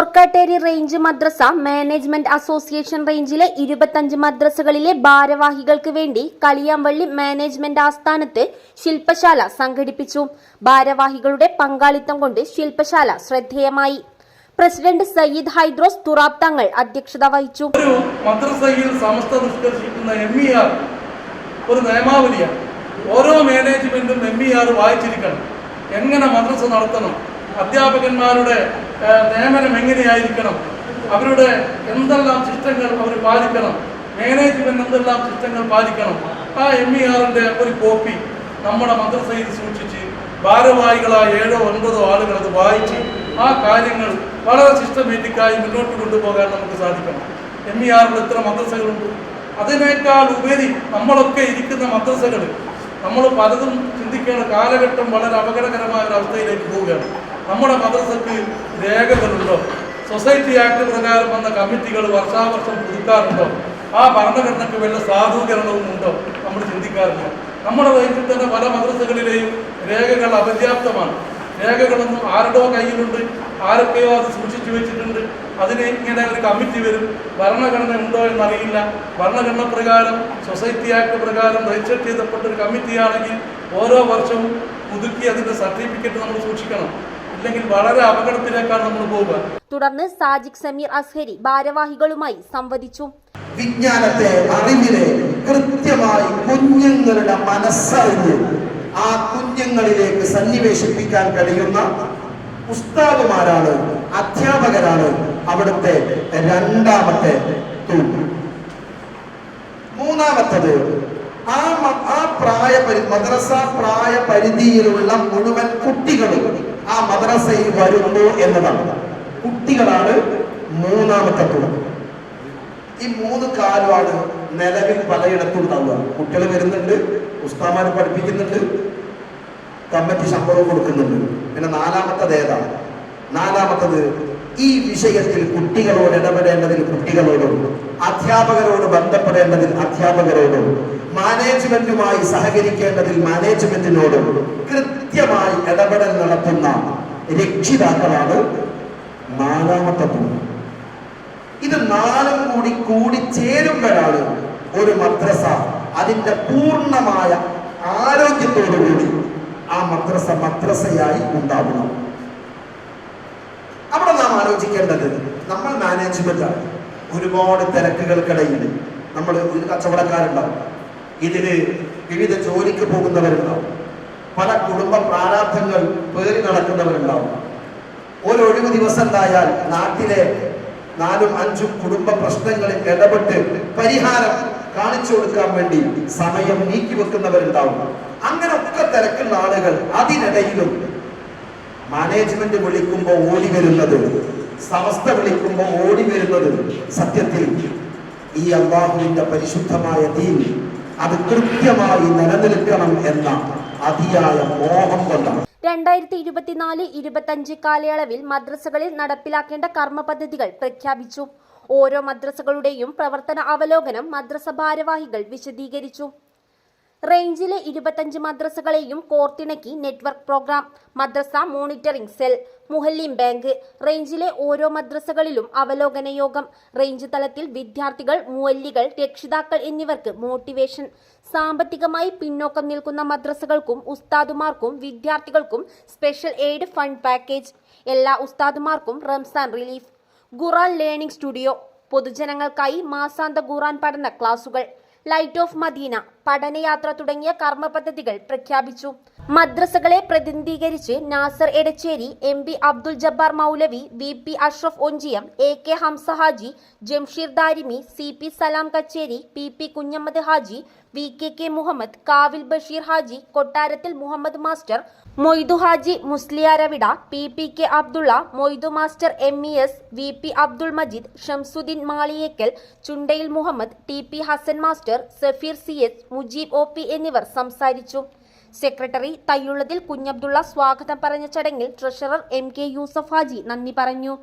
ചോർക്കാട്ടേരി range മദ്രസ management association റേഞ്ചിലെ ഇരുപത്തഞ്ച് മദ്രസകളിലെ ഭാരവാഹികൾക്ക് വേണ്ടി കളിയാമ്പള്ളി മാനേജ്മെന്റ് ആസ്ഥാനത്ത് ശില്പശാല സംഘടിപ്പിച്ചു. ഭാരവാഹികളുടെ പങ്കാളിത്തം കൊണ്ട് ശില്പശാല ശ്രദ്ധേയമായി. പ്രസിഡന്റ് സയ്യിദ് ഹൈദ്രോസ് തുറാബ് തങ്ങൾ അധ്യക്ഷത വഹിച്ചു. ഒരു മദ്രസയിൽ നിഷ്കർഷിക്കുന്ന ആർ ഒരു ഓരോ മാനേജ്മെന്റും ആർ വായിച്ചിരിക്കണം. എങ്ങനെ മദ്രസ നടത്തണം? അധ്യാപകന്മാരുടെ നിയമനം എങ്ങനെയായിരിക്കണം? അവരുടെ എന്തെല്ലാം സിസ്റ്റങ്ങൾ അവർ പാലിക്കണം? മാനേജ്മെന്റ് എന്തെല്ലാം സിസ്റ്റങ്ങൾ പാലിക്കണം? ആ എം ഇ ആറിന്റെ ഒരു കോപ്പി നമ്മുടെ മദ്രസയിൽ സൂക്ഷിച്ച് ഭാരവാഹികളായ ഏഴോ ഒൻപതോ ആളുകൾ അത് വായിച്ച് ആ കാര്യങ്ങൾ വളരെ സിസ്റ്റമാറ്റിക്കായി മുന്നോട്ട് കൊണ്ടുപോകാൻ നമുക്ക് സാധിക്കണം. എം ഇ ആറിൽ എത്ര മദ്രസകളുണ്ട്? അതിനേക്കാൾ ഉപരി നമ്മളൊക്കെ ഇരിക്കുന്ന മദ്രസകൾ നമ്മൾ പലതും ചിന്തിക്കേണ്ട കാലഘട്ടം വളരെ അപകടകരമായ ഒരു അവസ്ഥയിലേക്ക് പോവുകയാണ്. നമ്മുടെ മദ്രസക്ക് രേഖകളുണ്ടോ? സൊസൈറ്റി ആക്ട് പ്രകാരം വന്ന കമ്മിറ്റികൾ വർഷാവർഷം പുതുക്കാറുണ്ടോ? ആ ഭരണഘടനയ്ക്ക് വല്ല സാധൂകരണവും ഉണ്ടോ? നമ്മൾ ചിന്തിക്കാറില്ല. നമ്മുടെ വയറ്റിൽ തന്നെ പല മദ്രസകളിലെയും രേഖകൾ അപര്യാപ്തമാണ്. രേഖകളൊന്നും ആരുടെയോ കയ്യിലുണ്ട് ആരൊക്കെയോ അത് സൂക്ഷിച്ചു വെച്ചിട്ടുണ്ട്. അതിന് ഇങ്ങനെ ഒരു കമ്മിറ്റി വരും. ഭരണഘടന ഉണ്ടോ എന്നറിയില്ല. ഭരണഘടന പ്രകാരം സൊസൈറ്റി ആക്ട് പ്രകാരം രജിസ്റ്റർ ചെയ്തപ്പെട്ട ഒരു കമ്മിറ്റിയാണെങ്കിൽ ഓരോ വർഷവും പുതുക്കി അതിന്റെ സർട്ടിഫിക്കറ്റ് നമ്മൾ സൂക്ഷിക്കണം. ഇല്ലെങ്കിൽ വളരെ അപകടത്തിലേക്കാണ് നമ്മൾ പോവുക തുടർന്ന് സാജിക് സമീർ അസ്ഹരി ഭാരവാഹികളുമായി സംവദിച്ചു. വിജ്ഞാനത്തെ അറിവിനെ കൃത്യമായി കുഞ്ഞുങ്ങളുടെ മനസ്സറിഞ്ഞ് ആ കുഞ്ഞുങ്ങളിലേക്ക് സന്നിവേശിപ്പിക്കാൻ കഴിയുന്ന ഉസ്താദുമാരാണ് അധ്യാപകരാണ് അവിടുത്തെ രണ്ടാമത്തെ തൂക്ക് മൂന്നാമത്തത് ആ ആ പ്രായ മദ്രസ പ്രായ പരിധിയിലുള്ള മുഴുവൻ കുട്ടികളും ആ മദ്രസയിൽ വരുന്നു എന്നതാണ്. കുട്ടികളാണ് മൂന്നാമത്തെ കുളം ഈ മൂന്ന് കാലമാണ് നിലവിൽ പലയിടത്തും ഉണ്ടാവുക. കുട്ടികൾ വരുന്നുണ്ട് ഉസ്താമാർ പഠിപ്പിക്കുന്നുണ്ട് കമ്മറ്റി ശമ്പളവും കൊടുക്കുന്നുണ്ട്. പിന്നെ നാലാമത്തത് ഏതാണ്? നാലാമത്തത് ഈ വിഷയത്തിൽ കുട്ടികളോട് ഇടപെടേണ്ടതിൽ കുട്ടികളോടും അധ്യാപകരോട് ബന്ധപ്പെടേണ്ടതിൽ അധ്യാപകരോടും മാനേജ്മെന്റുമായി സഹകരിക്കേണ്ടതിൽ മാനേജ്മെന്റിനോടും കൃത്യമായി ഇടപെടൽ നടത്തുന്ന രക്ഷിതാക്കളാണ് നാലാമത്തെ ഇത് നാലും കൂടി കൂടിച്ചേരുമ്പോഴാണ് ഒരു മദ്രസ അതിന്റെ പൂർണമായ ആരോഗ്യത്തോടുകൂടി ആ മദ്രസ മദ്രസയായി ഉണ്ടാവണം ആലോചിക്കേണ്ടത് നമ്മൾ മാനേജ്മെന്റാണ് ഒരുപാട് തിരക്കുകൾക്കിടയിൽ നമ്മൾ ഒരു കച്ചവടക്കാരുണ്ടാവും. ഇതിന് വിവിധ ജോലിക്ക് പോകുന്നവരുണ്ടാവും. പല കുടുംബ പ്രാരാബ്ധങ്ങൾ പേറി നടക്കുന്നവരുണ്ടാവും ഒരൊഴിവ് ദിവസം ഉണ്ടായാൽ നാട്ടിലെ നാലും അഞ്ചും കുടുംബ പ്രശ്നങ്ങളിൽ ഇടപെട്ട് പരിഹാരം കാണിച്ചു കൊടുക്കാൻ വേണ്ടി സമയം നീക്കി വെക്കുന്നവരുണ്ടാവും. അങ്ങനെ ഒക്കെ തിരക്കുള്ള ആളുകൾ അതിനിടയിലും മാനേജ്മെന്റ് വിളിക്കുമ്പോൾ ഓടി വരുന്നത് സമസ്ത വിളിക്കുമ്പോൾ ഓടി വരുന്നത് സത്യത്തിൽ ഈ അള്ളാഹുവിന്റെ പരിശുദ്ധമായ ദീൻ അത് കൃത്യമായി നിലനിൽക്കണം എന്ന അതിയായ മോഹം കൊണ്ടാണ്. രണ്ടായിരത്തി ഇരുപത്തിനാല് ഇരുപത്തഞ്ച് കാലയളവിൽ മദ്രസകളിൽ നടപ്പിലാക്കേണ്ട കർമ്മ പദ്ധതികൾ പ്രഖ്യാപിച്ചു. ഓരോ മദ്രസകളുടെയും പ്രവർത്തന അവലോകനം മദ്രസ ഭാരവാഹികൾ വിശദീകരിച്ചു. റേഞ്ചിലെ ഇരുപത്തഞ്ച് മദ്രസകളെയും കോർത്തിണക്കി നെറ്റ്വർക്ക് പ്രോഗ്രാം മദ്രസ മോണിറ്ററിംഗ് സെൽ മുഹല്ലിം ബാങ്ക്. റേഞ്ചിലെ ഓരോ മദ്രസകളിലും അവലോകന യോഗം റേഞ്ച് തലത്തിൽ വിദ്യാർത്ഥികൾ മുവല്ലികൾ രക്ഷിതാക്കൾ എന്നിവർക്ക് മോട്ടിവേഷൻ. സാമ്പത്തികമായി പിന്നോക്കം നിൽക്കുന്ന മദ്രസകൾക്കും ഉസ്താദുമാർക്കും വിദ്യാർത്ഥികൾക്കും സ്പെഷ്യൽ എയ്ഡ് ഫണ്ട് പാക്കേജ്. എല്ലാ ഉസ്താദുമാർക്കും Ramzan relief. Quran learning studio. പൊതുജനങ്ങൾക്കായി മാസാന്ത ഖുറാൻ പഠന ക്ലാസുകൾ. ലൈറ്റ് ഓഫ് മദീന പഠനയാത്ര തുടങ്ങിയ കർമ്മ പ്രഖ്യാപിച്ചു. മദ്രസകളെ പ്രതിനിധീകരിച്ച് Nasar Edachery M P Abdul Jabbar Moulavi V P Ashraf Onchiyam A K Hamsa Haji Jamsheer Darimi C P Salam Kacheri P P Kunhammad Haji V K K Muhammad Kavil Basheer Haji Kottarathil Muhammad master Moidu Haji മുസ്ലിയാരവിട P P K Abdulla Moidu master M E S V P Abdul Majeed Shamsudheen Maliyekkal Chundayil Muhammad T P Hassan master Safeer C S Mujeeb O P എന്നിവർ സംസാരിച്ചു. Secretary Thayyullathil Kunhabdulla സ്വാഗതം പറഞ്ഞ ചടങ്ങിൽ treasurer M K Yusuf Haji നന്ദി പറഞ്ഞു